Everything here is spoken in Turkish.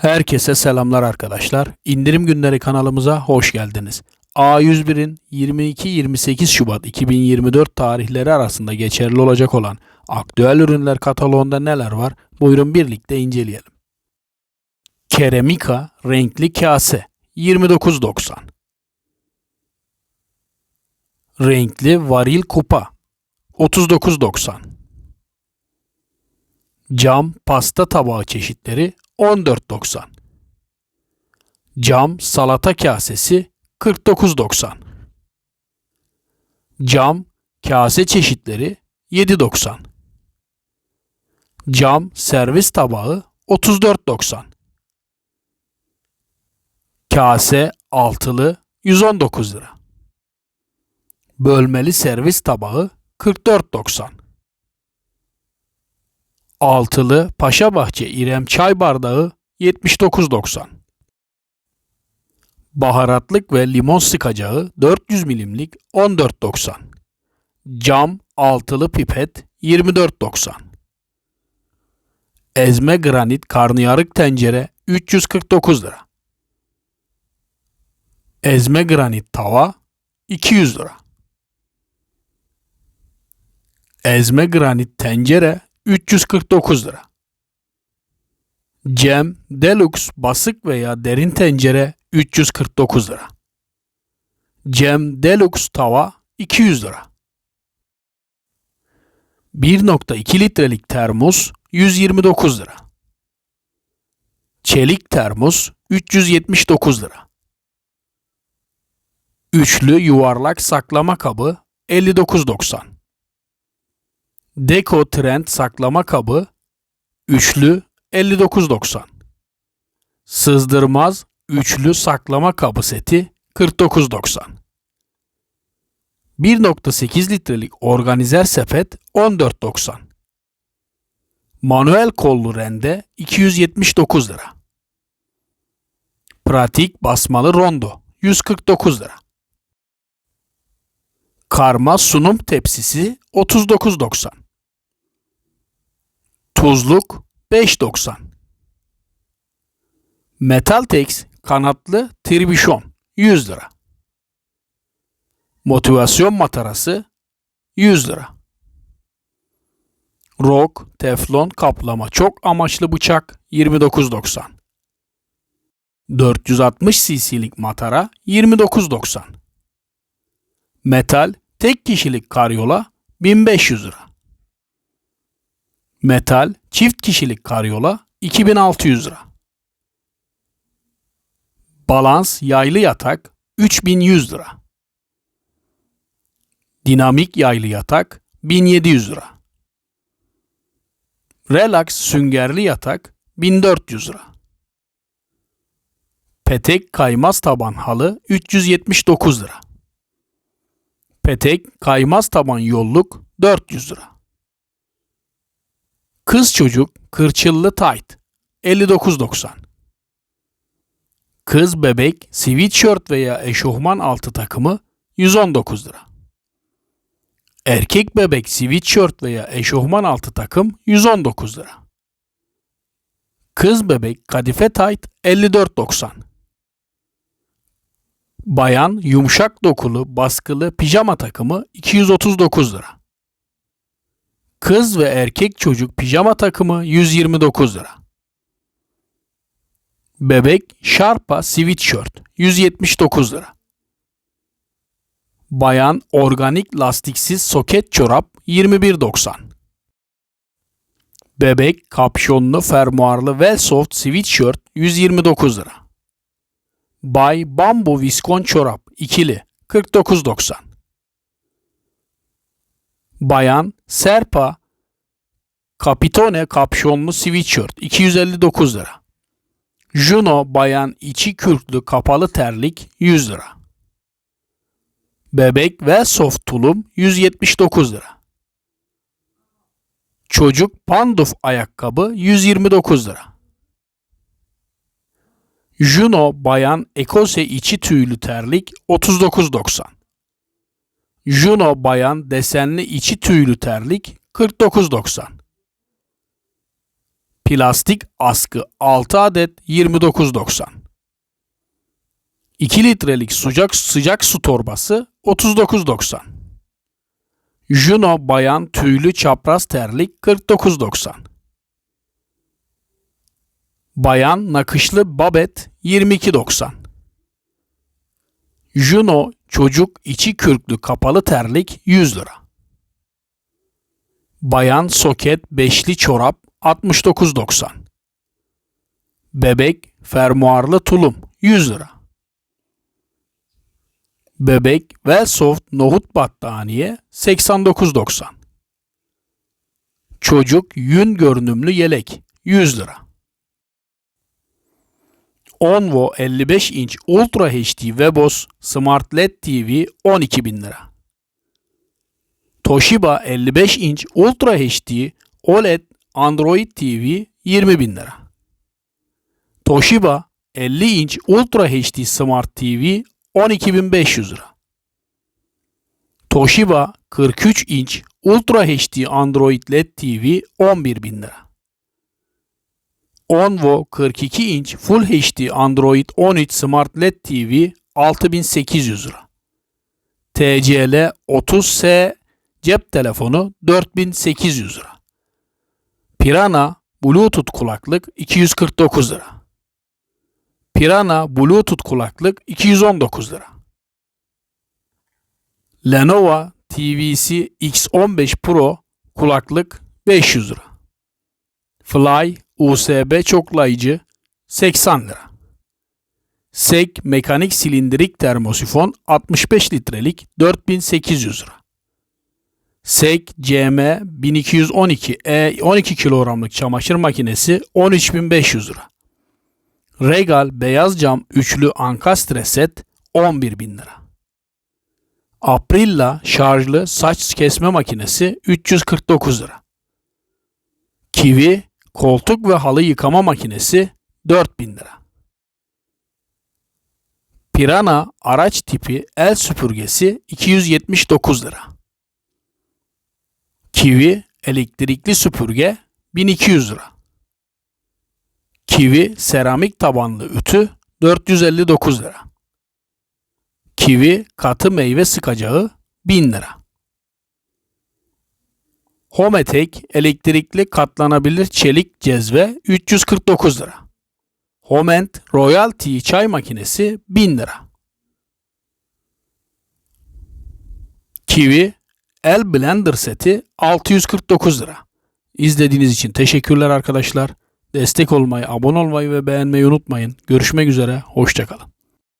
Herkese selamlar arkadaşlar. İndirim günleri kanalımıza hoş geldiniz. A101'in 22-28 Şubat 2024 tarihleri arasında geçerli olacak olan aktüel ürünler kataloğunda neler var? Buyurun birlikte inceleyelim. Keremika renkli kase 29.90 Renkli varil kupa 39.90 Cam pasta tabağı çeşitleri 14.90 Cam salata kasesi 49.90 Cam kase çeşitleri 7.90 Cam servis tabağı 34.90 Kase altılı 119 lira. Bölmeli servis tabağı 44.90 Altılı Paşabahçe İrem çay bardağı 79.90 Baharatlık ve limon sıkacağı 400 milimlik 14.90 Cam altılı pipet 24.90 Ezme granit karnıyarık tencere 349 lira. Ezme granit tava 200 lira. Ezme granit tencere 349 lira. Cem Deluxe basık veya derin tencere 349 lira. Cem Deluxe tava 200 lira. 1.2 litrelik termos 129 lira. Çelik termos 379 lira. Üçlü yuvarlak saklama kabı 59.90. Deko Trend saklama kabı üçlü 59.90. Sızdırmaz üçlü saklama kabı seti 49.90. 1.8 litrelik organizer sepet 14.90. Manuel kollu rende 279 lira. Pratik basmalı rondo 149 lira. Karma sunum tepsisi 39.90. Tuzluk 5.90. Metaltex kanatlı tribüşon 100 lira. Motivasyon matarası 100 lira. Rock, teflon kaplama çok amaçlı bıçak 29.90. 460 cc'lik matara 29.90. Metal tek kişilik karyola 1500 lira. Metal çift kişilik karyola 2600 lira. Balans yaylı yatak 3100 lira. Dinamik yaylı yatak 1700 lira. Relax süngerli yatak 1400 lira. Petek kaymaz taban halı 379 lira. Petek kaymaz taban yolluk 400 lira. Kız çocuk kırçıllı tayt 59.90. Kız bebek sweatshirt veya eşofman altı takımı 119 lira. Erkek bebek sweatshirt veya eşofman altı takım 119 lira. Kız bebek kadife tayt 54.90. Bayan yumuşak dokulu baskılı pijama takımı 239 lira. Kız ve erkek çocuk pijama takımı 129 lira. Bebek şarpa sweatshirt 179 lira. Bayan organik lastiksiz soket çorap 21.90. Bebek kapşonlu fermuarlı Wellsoft sweatshirt 129 lira. Bay Bambu viskon çorap ikili 49.90. Bayan Serpa Capitone kapşonlu sweatshirt 259 lira. Juno bayan içi kürklü kapalı terlik 100 lira. Bebek ve soft tulum 179 lira. Çocuk panduf ayakkabı 129 lira. Juno bayan ekose içi tüylü terlik 39.90. Juno bayan desenli içi tüylü terlik 49.90. Plastik askı 6 adet 29.90. 2 litrelik sıcak sıcak su torbası 39.90. Juno bayan tüylü çapraz terlik 49.90. Bayan nakışlı babet 22.90. Juno çocuk içi kürklü kapalı terlik 100 lira. Bayan soket beşli çorap 69.90. Bebek fermuarlı tulum 100 lira. Bebek Velsoft nohut battaniye 89.90. Çocuk yün görünümlü yelek 100 lira. Onvo 55 inç Ultra HD Webos Smart LED TV 12.000 lira. Toshiba 55 inç Ultra HD OLED Android TV 20.000 lira. Toshiba 50 inç Ultra HD Smart TV 12.500 lira. Toshiba 43 inç Ultra HD Android LED TV 11.000 lira. Onvo 42 inç Full HD Android 13 Smart LED TV 6800 lira. TCL 30S cep telefonu 4800 lira. Pirana Bluetooth kulaklık 249 lira. Pirana Bluetooth kulaklık 219 lira. Lenovo TVC X15 Pro kulaklık 500 lira. Fly USB çoklayıcı 80 lira. SEK mekanik silindirik termosifon 65 litrelik 4800 lira. SEK CM 1212 E 12 kilogramlık çamaşır makinesi 13500 lira. Regal beyaz cam üçlü ankastre set 11.000 lira. Aprilla şarjlı saç kesme makinesi 349 lira. Kiwi koltuk ve halı yıkama makinesi 4000 lira. Pirana araç tipi el süpürgesi 279 lira. Kiwi elektrikli süpürge 1200 lira. Kiwi seramik tabanlı ütü 459 lira. Kiwi katı meyve sıkacağı 1000 lira. Hometek elektrikli katlanabilir çelik cezve 349 lira. Homent Royal Tea çay makinesi 1000 lira. Kiwi El Blender seti 649 lira. İzlediğiniz için teşekkürler arkadaşlar. Destek olmayı, abone olmayı ve beğenmeyi unutmayın. Görüşmek üzere, hoşçakalın.